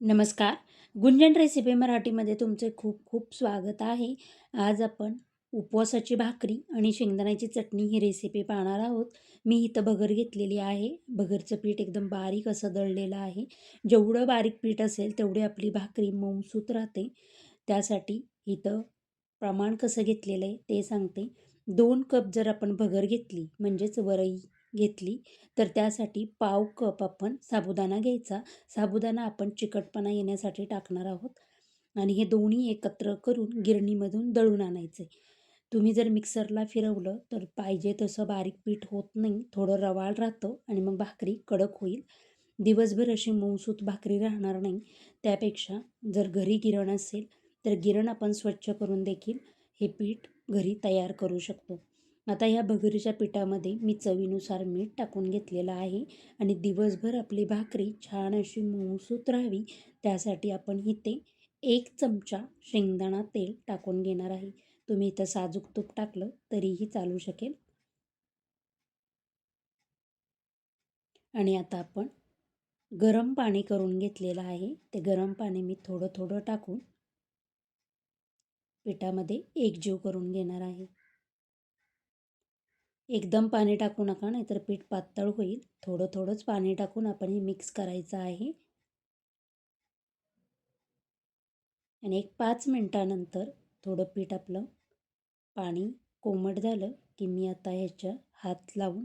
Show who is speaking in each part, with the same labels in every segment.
Speaker 1: नमस्कार. गुंजन रेसिपी मराठीमध्ये तुमचे खूप खूप स्वागत आहे. आज आपण उपवासाची भाकरी आणि शेंगदाण्याची चटणी ही रेसिपी पाहणार आहोत. मी इथं भगर घेतलेली आहे. भगरचं पीठ एकदम बारीक असं दळलेलं आहे. जेवढं बारीक पीठ असेल तेवढी आपली भाकरी मऊसूत राहते. त्यासाठी इथं प्रमाण कसं घेतलेलं आहे ते सांगते. दोन कप जर आपण भगर घेतली म्हणजेच वरई घेतली तर त्यासाठी पाव कप आपण साबुदाणा घ्यायचा. साबुदाणा आपण चिकटपणा येण्यासाठी टाकणार आहोत आणि हे दोन्ही एकत्र करून गिरणीमधून दळून आणायचे. तुम्ही जर मिक्सरला फिरवलं तर पाहिजे तसं बारीक पीठ होत नाही थोडं रवाळ राहतं आणि मग भाकरी कडक होईल. दिवसभर अशी मऊसूत भाकरी राहणार नाही. त्यापेक्षा जर घरी गिरण असेल तर गिरण आपण स्वच्छ करून देखील हे पीठ घरी तयार करू शकतो. आता ह्या भगरीच्या पिठामध्ये मी चवीनुसार मीठ टाकून घेतलेलं आहे आणि दिवसभर आपली भाकरी छान अशी मऊसूत राहावी त्यासाठी आपण इथे एक चमचा शेंगदाणा तेल टाकून घेणार आहे. तुम्ही इथं साजूक तूप टाकलं तरीही चालू शकेल. आणि आता आपण गरम पाणी करून घेतलेलं आहे. ते गरम पाणी मी थोडं थोडं टाकून पिठामध्ये एकजीव करून घेणार आहे. एकदम पाणी टाकू नका नाहीतर पीठ पातळ होईल. थोडं थोडंच पाणी टाकून आपण हे मिक्स करायचं आहे. आणि एक पाच मिनटानंतर थोडं पीठ आपलं पाणी कोमट झालं की मी आता ह्याच्या हात लावून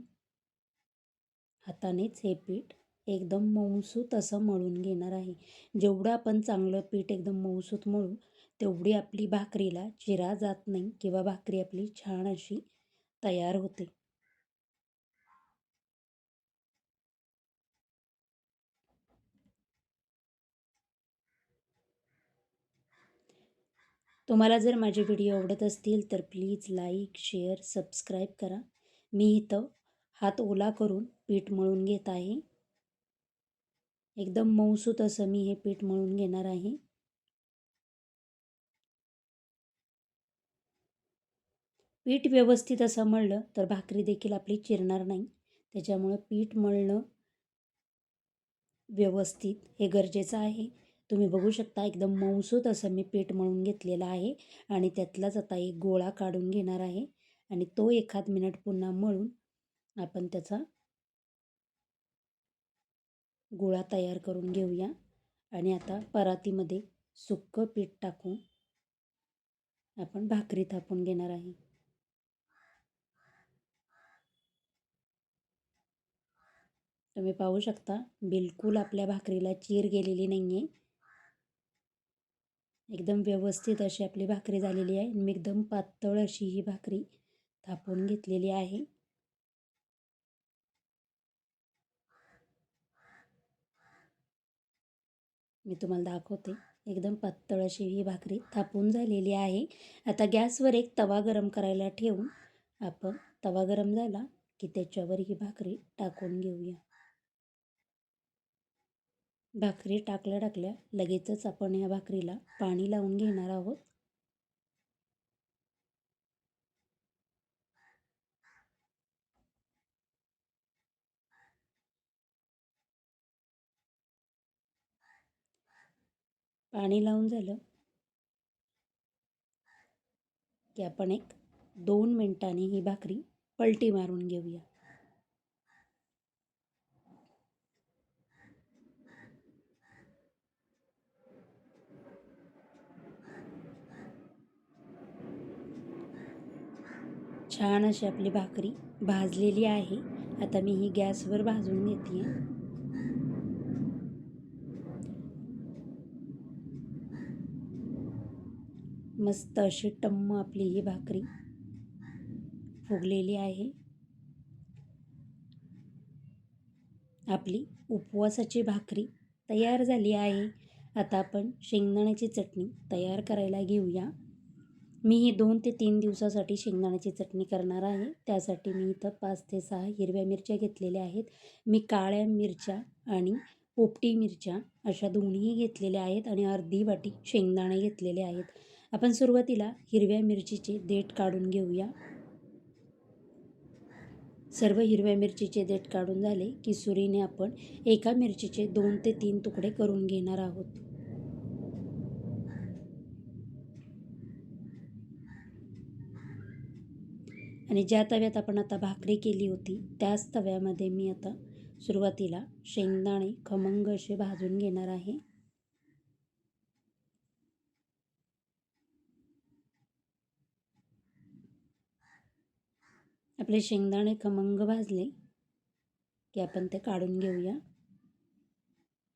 Speaker 1: हातानेच हे पीठ एकदम मऊसूत असं मळून घेणार आहे. जेवढं आपण चांगलं पीठ एकदम मऊसूत मळू तेवढी आपली भाकरीला चिरा जात नाही किंवा भाकरी आपली छान अशी तयार होते. तुम्हाला जर माझे व्हिडिओ आवडत असतील तर प्लीज लाईक शेअर सबस्क्राईब करा. मी इथं हात ओला करून पीठ मळून घेत आहे. एकदम मऊसूत असं मी हे पीठ मळून घेणार आहे. पीठ व्यवस्थित असं मळलं तर भाकरी देखील आपली चिरणार नाही. त्याच्यामुळं पीठ मळणं व्यवस्थित हे गरजेचं आहे. तुम्ही बघू शकता एकदम मऊसूत असं मी पीठ मळून घेतलेलं आहे आणि त्यातलाच आता एक गोळा काढून घेणार आहे आणि तो एखाद मिनिट पुन्हा मळून आपण त्याचा गोळा तयार करून घेऊया. आणि आता परातीमध्ये सुक्कं पीठ टाकून आपण भाकरी थापून घेणार आहे. तुम्ही पाहू शकता बिलकुल आपल्या भाकरीला चीर गेलेली नाही आहे एकदम व्यवस्थित अशी आपली भाकरी झालेली आहे. मी एकदम पातळ अशी ही भाकरी थापून घेतलेली आहे. मी तुम्हाला दाखवते. एकदम पातळ अशी ही भाकरी थापून झालेली आहे. आता गॅसवर एक तवा गरम करायला ठेवून आपण तवा गरम झाला की त्याच्यावर ही भाकरी टाकून घेऊया. भाकरी टाकल्या टाकल्या लगेचच आपण या भाकरीला पाणी लावून घेणार आहोत. पाणी लावून झालं की आपण एक दोन मिनटांनी ही भाकरी पलटी मारून घेऊया. छान अशी आपली भाकरी भाजलेली आहे. आता मी ही गॅसवर भाजून घेते. मस्त अशी टम्म आपली ही भाकरी फुगलेली आहे. आपली उपवासाची भाकरी तयार झाली आहे. आता आपण शेंगदाण्याची चटणी तयार करायला घेऊया. मी ही दोन ते तीन दिवसासाठी शेंगदाण्याची चटणी करणार आहे. त्यासाठी मी इथं पाच ते सहा हिरव्या मिरच्या घेतलेल्या आहेत. मी काळ्या मिरच्या आणि पोपटी मिरच्या अशा दोन्ही घेतलेल्या आहेत आणि अर्धी वाटी शेंगदाणे घेतलेले आहेत. आपण सुरुवातीला हिरव्या मिरचीचे देठ काढून घेऊया. सर्व हिरव्या मिरचीचे देठ काढून झाले की सुरीने आपण एका मिरचीचे दोन ते तीन तुकडे करून घेणार आहोत. आणि ज्या तव्यात आपण आता भाकरी केली होती त्याच तव्यामध्ये मी आता सुरुवातीला शेंगदाणे खमंग असे भाजून घेणार आहे. आपले शेंगदाणे खमंग भाजले की आपण ते काढून घेऊया.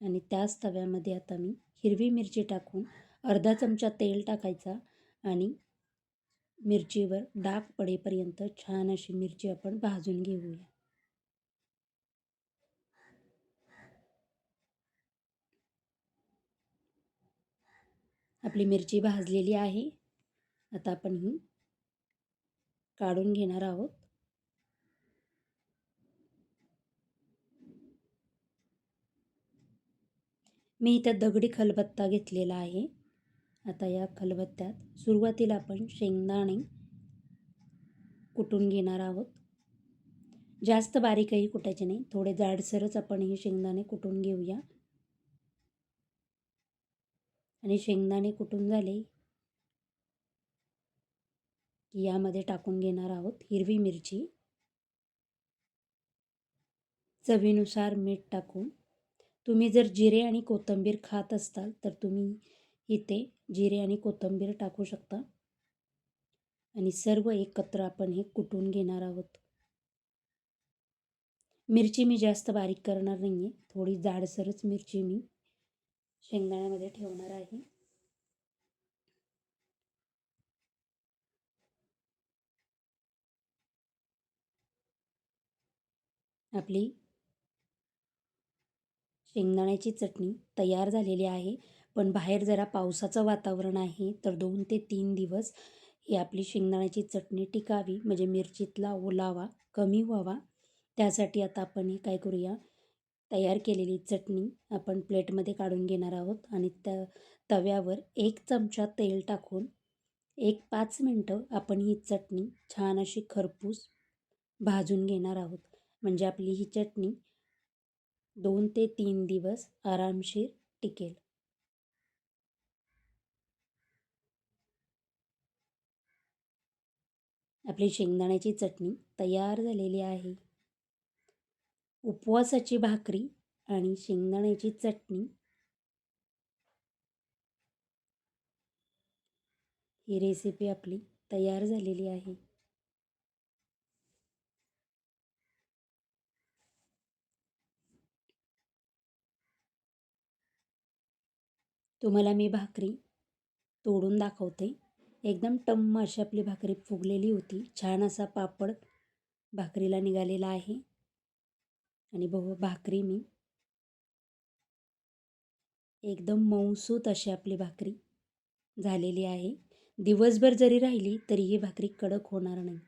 Speaker 1: आणि त्याच तव्यामध्ये आता मी हिरवी मिरची टाकून अर्धा चमचा तेल टाकायचा आणि मिरचीवर डाग पडेपर्यंत छान अशी मिरची आपण भाजून घेऊया. आपली मिरची भाजलेली आहे. आता आपण ही काढून घेणार आहोत. मी इथं दगडी खलबत्ता घेतलेला आहे. आता या खलबत्त्यात सुरुवातीला आपण शेंगदाणे कुटून घेणार आहोत. जास्त बारीकही कुटायचे नाही. थोडे जाडसरच आपण हे शेंगदाणे कुटून घेऊया. आणि शेंगदाणे कुटून झाले की यामध्ये टाकून घेणार आहोत हिरवी मिरची. चवीनुसार मीठ टाकून. तुम्ही जर जिरे आणि कोथिंबीर खात असताल तर तुम्ही इथे जिरे आणि कोथिंबीर टाकू शकता. आणि सर्व एकत्र आपण हे कुटून घेणार आहोत. मिरची मी जास्त बारीक करणार नाही आहे थोडी जाडसरच मिरची मी शेंगदाण्यामध्ये ठेवणार आहे. आपली शेंगदाण्याची चटणी तयार झालेली आहे. पण बाहेर जरा पावसाचं वातावरण आहे तर दोन ते तीन दिवस ही आपली शेंगदाण्याची चटणी टिकावी म्हणजे मिरचीतला ओलावा कमी व्हावा. त्यासाठी आता आपण हे काय करूया तयार केलेली चटणी आपण प्लेटमध्ये काढून घेणार आहोत आणि त्या तव्यावर एक चमचा तेल टाकून एक पाच मिनटं आपण ही चटणी छान अशी खरपूस भाजून घेणार आहोत. म्हणजे आपली ही चटणी दोन ते तीन दिवस आरामशीर टिकेल. आपली शेंगदाण्याची चटणी तयार झालेली आहे. उपवासाची भाकरी आणि शेंगदाण्याची चटणी. ही रेसिपी आपली तयार झालेली आहे. तुम्हाला मी भाकरी तोडून दाखवते. एकदम टम्म अशी आपली भाकरी फुगलेली होती. छान असा पापड भाकरीला निघालेला आहे. आणि बहु भाकरी मी. एकदम मऊसूत अशी आपली भाकरी झालेली आहे. दिवसभर जरी राहिली तरी ही भाकरी कडक होणार नाही.